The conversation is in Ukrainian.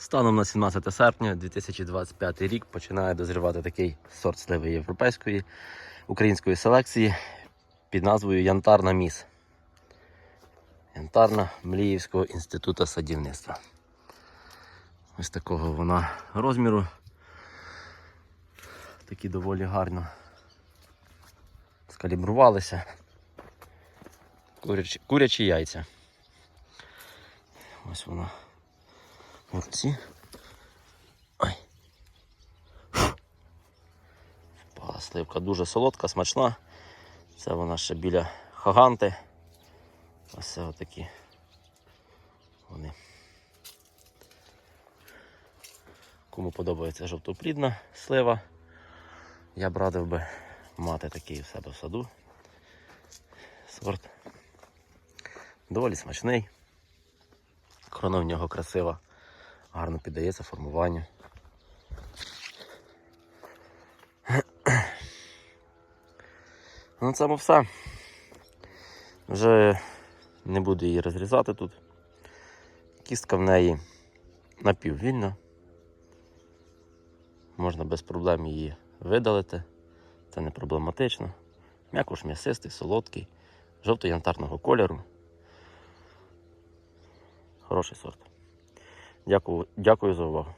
Станом на 17 серпня 2025 рік починає дозрівати такий сорт сливи європейської української селекції під назвою Янтарна Міс. Янтарна Мліївського інституту садівництва. Ось такого вона розміру. Такі доволі гарно скалібрувалися. Курячі, курячі яйця. Ось вона в руці. Ой. Впала сливка дуже солодка, смачна. Це вона ще біля хаганти. Ось це отакі вони. Кому подобається жовтоплідна слива, я б радив би мати такий у себе в саду. Сорт. Доволі смачний. Крона в нього красива, гарно піддається формуванню. На цьому все. Вже не буду її розрізати тут. Кістка в неї напіввільна. Можна без проблем її видалити. Це не проблематично. М'якош м'ясистий, солодкий, жовто-янтарного кольору. Хороший сорт. Дякую, дякую за увагу.